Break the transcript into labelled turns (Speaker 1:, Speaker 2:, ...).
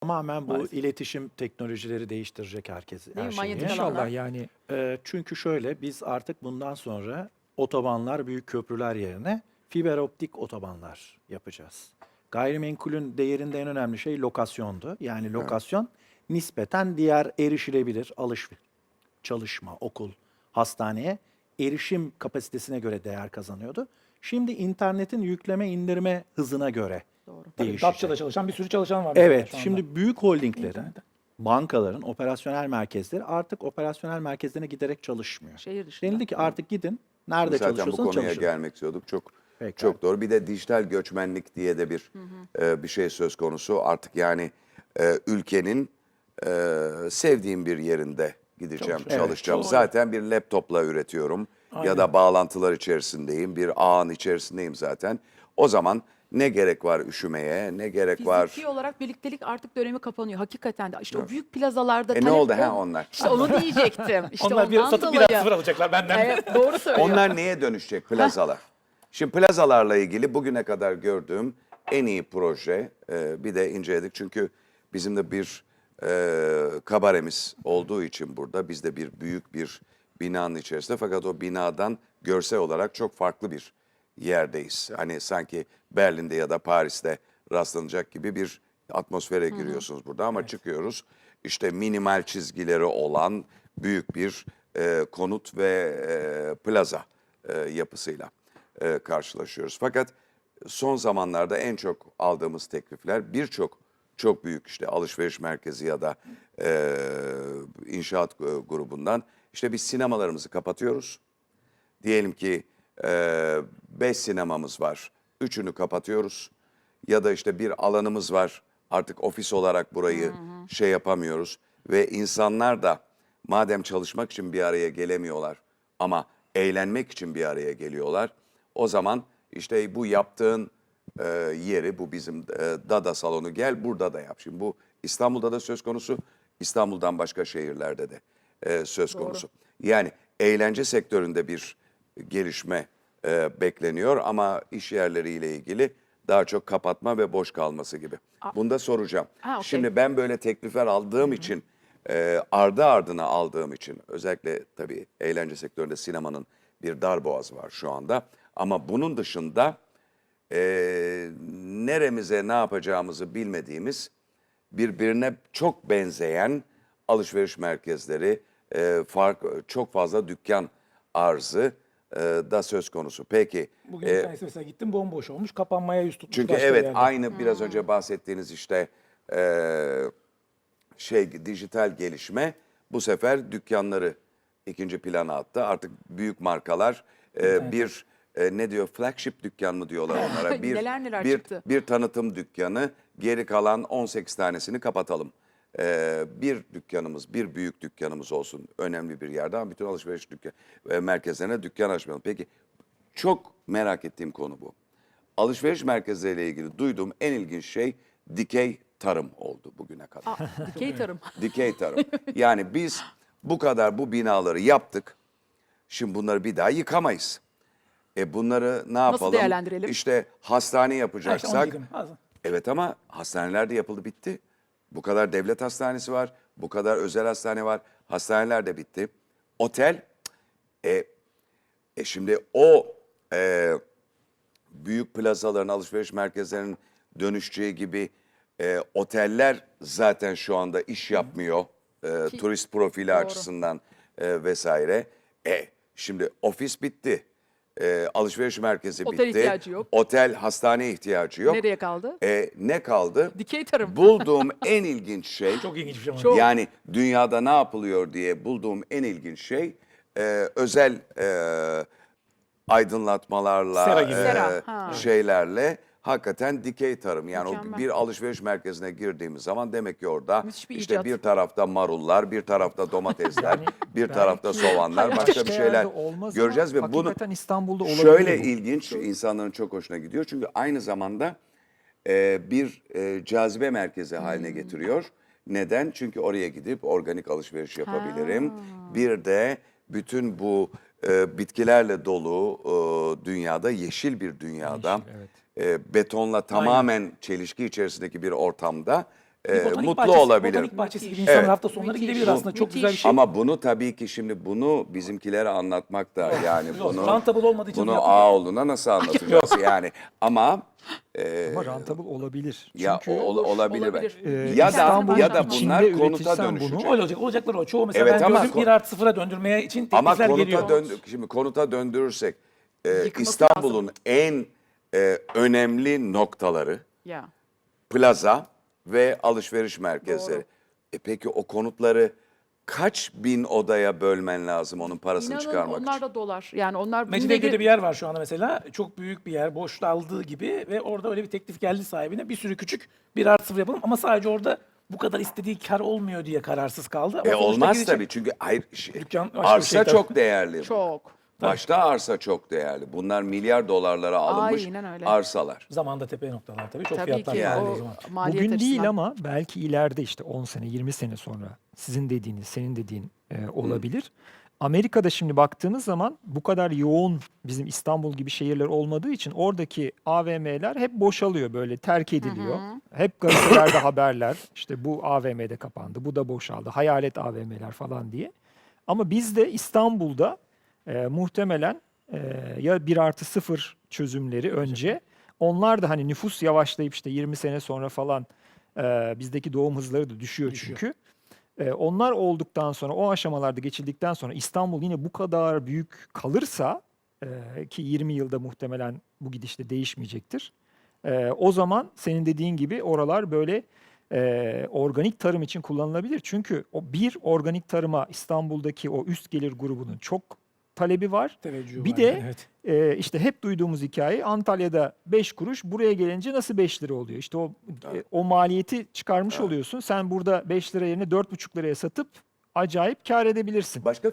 Speaker 1: Tamamen bu
Speaker 2: Maalesef.
Speaker 1: iletişim teknolojileri değiştirecek herkesi.
Speaker 3: Değil
Speaker 1: her
Speaker 3: mi?
Speaker 1: şeyi.
Speaker 3: Manyetik
Speaker 2: İnşallah yani
Speaker 1: Ee, çünkü şöyle biz artık bundan sonra otobanlar, büyük köprüler yerine fiber optik otobanlar yapacağız. Gayrimenkulün değerinde en önemli şey lokasyondu. Yani lokasyon nispeten diğer erişilebilir alışveriş, çalışma, okul, hastaneye erişim kapasitesine göre değer kazanıyordu. Şimdi internetin yükleme indirme hızına göre değişecek.
Speaker 2: Datça'da çalışan bir sürü çalışan var.
Speaker 1: Evet, şimdi büyük holdinglerin,
Speaker 2: İnternette.
Speaker 1: bankaların operasyonel merkezleri artık operasyonel merkezlerine giderek çalışmıyor.
Speaker 3: Şehir dışında.
Speaker 1: Denildi ki artık gidin, nerede
Speaker 4: Zaten bu
Speaker 1: çalışıyorsanız
Speaker 4: konuya
Speaker 1: çalışın.
Speaker 4: gelmek istiyorduk. Çok
Speaker 1: Peki.
Speaker 4: çok doğru. Bir de dijital göçmenlik diye de bir e, bir şey söz konusu. Artık yani e, ülkenin e, sevdiğim bir yerinde gideceğim,
Speaker 2: Çalışıyor.
Speaker 4: çalışacağım.
Speaker 2: Evet,
Speaker 4: Zaten bir laptopla üretiyorum ya da bağlantılar içerisindeyim, bir ağın içerisindeyim zaten. O zaman ne gerek var üşümeye, ne gerek var?
Speaker 3: Fiziki olarak birliktelik artık dönemi kapanıyor. Hakikaten de işte o büyük plazalarda
Speaker 4: E ne oldu ha onlar?
Speaker 3: İşte onu diyecektim. İşte
Speaker 2: Onlar bir satıp bir
Speaker 3: dolayı.
Speaker 2: daha sıfır alacaklar benden.
Speaker 3: Evet, doğru söylüyor.
Speaker 4: Onlar neye dönüşecek plazalar? Şimdi plazalarla ilgili bugüne kadar gördüğüm en iyi proje e, bir de inceledik. Çünkü bizim de bir e, kabaremiz olduğu için burada biz de bir büyük bir binanın içerisinde fakat o binadan görsel olarak çok farklı bir yerdeyiz. Hani sanki Berlin'de ya da Paris'te rastlanacak gibi bir atmosfere giriyorsunuz burada ama çıkıyoruz. işte minimal çizgileri olan büyük bir e, konut ve e, plaza e, yapısıyla e, karşılaşıyoruz. Fakat son zamanlarda en çok aldığımız teklifler birçok çok büyük işte alışveriş merkezi ya da e, inşaat grubundan işte biz sinemalarımızı kapatıyoruz. Diyelim ki e, beş sinemamız var. Üçünü kapatıyoruz. Ya da işte bir alanımız var. Artık ofis olarak burayı şey yapamıyoruz. Ve insanlar da madem çalışmak için bir araya gelemiyorlar ama eğlenmek için bir araya geliyorlar. O zaman işte bu yaptığın e, yeri, bu bizim e, Dada salonu gel burada da yap. Şimdi bu İstanbul'da da söz konusu, İstanbul'dan başka şehirlerde de e, söz konusu. Yani eğlence sektöründe bir gelişme e, bekleniyor ama iş yerleriyle ilgili daha çok kapatma ve boş kalması gibi. Bunu da soracağım.
Speaker 3: Ha, okey.
Speaker 4: Şimdi ben böyle teklifler aldığım için, e, ardı ardına aldığım için özellikle tabii eğlence sektöründe sinemanın bir darboğazı var şu anda. Ama bunun dışında e, neremize ne yapacağımızı bilmediğimiz birbirine çok benzeyen alışveriş merkezleri, e, fark çok fazla dükkan arzı e, da söz konusu. Peki
Speaker 2: Bugün
Speaker 4: e,
Speaker 2: bir tanesi mesela gittim bomboş olmuş kapanmaya yüz tutmuş.
Speaker 4: çünkü evet
Speaker 2: yerde.
Speaker 4: aynı biraz önce bahsettiğiniz işte e, şey dijital gelişme bu sefer dükkanları ikinci plana attı. Artık büyük markalar e, bir e, ne diyor flagship dükkan mı diyorlar onlara. Bir,
Speaker 3: Neler neler
Speaker 4: bir,
Speaker 3: çıktı.
Speaker 4: bir tanıtım dükkanı geri kalan 18 tanesini kapatalım. E, bir dükkanımız, bir büyük dükkanımız olsun önemli bir yerde ama bütün alışveriş dükkan, e, merkezlerine dükkan açmayalım. Peki çok merak ettiğim konu bu. Alışveriş merkezleriyle ilgili duyduğum en ilginç şey dikey tarım oldu bugüne kadar.
Speaker 3: Aa, dikey tarım.
Speaker 4: Dikey tarım. Yani biz bu kadar bu binaları yaptık. Şimdi bunları bir daha yıkamayız. E bunları ne yapalım?
Speaker 3: değerlendirelim?
Speaker 4: İşte hastane
Speaker 2: Ha, işte onu
Speaker 4: yapacaksak. Evet ama hastanelerde yapıldı bitti. Bu kadar devlet hastanesi var, bu kadar özel hastane var. Hastaneler de bitti. Otel, e, e şimdi o e, büyük plazaların, alışveriş merkezlerinin dönüşeceği gibi e, oteller zaten şu anda iş yapmıyor. E, turist profili açısından e, vesaire. E, şimdi ofis bitti. E, alışveriş merkezi
Speaker 3: Otel
Speaker 4: bitti.
Speaker 3: ihtiyacı yok.
Speaker 4: Otel, hastane ihtiyacı yok.
Speaker 3: Nereye kaldı?
Speaker 4: E, ne kaldı?
Speaker 3: Dikey tarım.
Speaker 4: Bulduğum en ilginç şey,
Speaker 2: Çok ilginç bir şey.
Speaker 3: Çok.
Speaker 4: yani dünyada ne yapılıyor diye bulduğum en ilginç şey e, özel e, aydınlatmalarla,
Speaker 2: Sera gibi.
Speaker 4: e,
Speaker 3: Sera, ha.
Speaker 4: şeylerle hakikaten dikey tarım. Yani o bir alışveriş merkezine girdiğimiz zaman demek ki orada
Speaker 3: Müthiş bir
Speaker 4: işte
Speaker 3: icat.
Speaker 4: bir tarafta marullar, bir tarafta domatesler, bir tarafta soğanlar, başka bir şeyler göreceğiz ve bunu
Speaker 2: hakikaten İstanbul'da olabilir
Speaker 4: Şöyle
Speaker 2: bu.
Speaker 4: ilginç, insanların çok hoşuna gidiyor. Çünkü aynı zamanda e, bir e, cazibe merkezi haline getiriyor. Neden? Çünkü oraya gidip organik alışveriş yapabilirim. Bir de bütün bu e, bitkilerle dolu e, dünyada, yeşil bir dünyada, e, betonla tamamen çelişki içerisindeki bir ortamda e,
Speaker 2: Bir botanik
Speaker 4: mutlu
Speaker 2: bahçesi-
Speaker 4: olabilirim.
Speaker 2: Botanik bahçesi gibi insanlar
Speaker 4: Evet.
Speaker 2: hafta sonları
Speaker 3: Müthiş.
Speaker 2: gidebilir aslında. Çok güzel bir şey.
Speaker 4: Ama bunu tabii ki şimdi bunu bizimkilere anlatmak da yani
Speaker 2: Yok,
Speaker 4: bunu
Speaker 2: rentable olmadığı için
Speaker 4: bunu
Speaker 2: yapmıyor.
Speaker 4: Ağoğlu'na nasıl anlatacağız yani ama
Speaker 5: Ama rentable olabilir.
Speaker 4: ya
Speaker 5: Çünkü
Speaker 4: ol- olabilir,
Speaker 3: olabilir.
Speaker 4: belki.
Speaker 5: e,
Speaker 4: ya da
Speaker 5: İstanbul'un
Speaker 4: ya da
Speaker 5: içinde
Speaker 4: bunlar konuta
Speaker 5: üretilsen
Speaker 4: dönüşecek.
Speaker 5: bunu-
Speaker 2: Öyle olacak. Olacaklar o. Çoğu mesela
Speaker 4: Evet
Speaker 2: ben
Speaker 4: ama
Speaker 2: gördüm
Speaker 4: ko-
Speaker 2: 1 artı 0'a döndürmeye için
Speaker 4: Ama
Speaker 2: teklifler
Speaker 4: konuta
Speaker 2: geliyor.
Speaker 4: döndü şimdi konuta döndürürsek e, İstanbul'un en e, önemli noktaları
Speaker 3: Ya.
Speaker 4: plaza ve alışveriş merkezleri.
Speaker 3: Doğru.
Speaker 4: E peki o konutları kaç bin odaya bölmen lazım onun parasını
Speaker 3: İnanın
Speaker 4: çıkarmak
Speaker 3: onlar
Speaker 4: için?
Speaker 3: da dolar. Yani onlar
Speaker 2: Mecidiyeköy'de
Speaker 3: bir-
Speaker 2: bir yer var şu anda mesela. Çok büyük bir yer. Boşaldığı gibi ve orada öyle bir teklif geldi sahibine. Bir sürü küçük 1 artı 0 yapalım ama sadece orada bu kadar istediği kar olmuyor diye kararsız kaldı. Ama
Speaker 4: E
Speaker 2: sonuçta
Speaker 4: olmaz
Speaker 2: gidecek.
Speaker 4: tabii çünkü hayır şey,
Speaker 2: Dükkan başka bir
Speaker 4: arsa
Speaker 2: şey tabii.
Speaker 4: çok değerli.
Speaker 3: Çok.
Speaker 4: Başta arsa çok değerli. Bunlar milyar dolarlara alınmış
Speaker 3: Aynen öyle.
Speaker 4: arsalar.
Speaker 2: Zamanda tepe noktalar tabii. Çok
Speaker 3: Tabii
Speaker 2: fiyatlar
Speaker 3: ki
Speaker 2: geldi
Speaker 3: o
Speaker 2: o zaman.
Speaker 3: maliyet
Speaker 5: Bugün değil
Speaker 3: açısından.
Speaker 5: ama belki ileride işte 10 sene 20 sene sonra sizin dediğiniz senin dediğin e, olabilir. Amerika'da şimdi baktığınız zaman bu kadar yoğun bizim İstanbul gibi şehirler olmadığı için oradaki AVM'ler hep boşalıyor böyle terk ediliyor. Hep gazetelerde haberler işte bu AVM'de kapandı bu da boşaldı hayalet AVM'ler falan diye. Ama bizde İstanbul'da e, muhtemelen e, ya 1 artı 0 çözümleri önce onlar da hani nüfus yavaşlayıp işte 20 sene sonra falan e, bizdeki doğum hızları da düşüyor,
Speaker 2: Düşüyor.
Speaker 5: çünkü. E, onlar olduktan sonra o aşamalarda geçildikten sonra İstanbul yine bu kadar büyük kalırsa e, ki 20 yılda muhtemelen bu gidişte değişmeyecektir. E, o zaman senin dediğin gibi oralar böyle e, organik tarım için kullanılabilir. Çünkü o bir organik tarıma İstanbul'daki o üst gelir grubunun çok talebi var.
Speaker 2: Teveccühü
Speaker 5: Bir
Speaker 2: var
Speaker 5: de
Speaker 2: evet.
Speaker 5: Ee, işte hep duyduğumuz hikaye Antalya'da 5 kuruş buraya gelince nasıl 5 lira oluyor? İşte o e, o maliyeti çıkarmış oluyorsun. Sen burada 5 lira yerine 4,5 liraya satıp acayip kar edebilirsin.
Speaker 4: Başka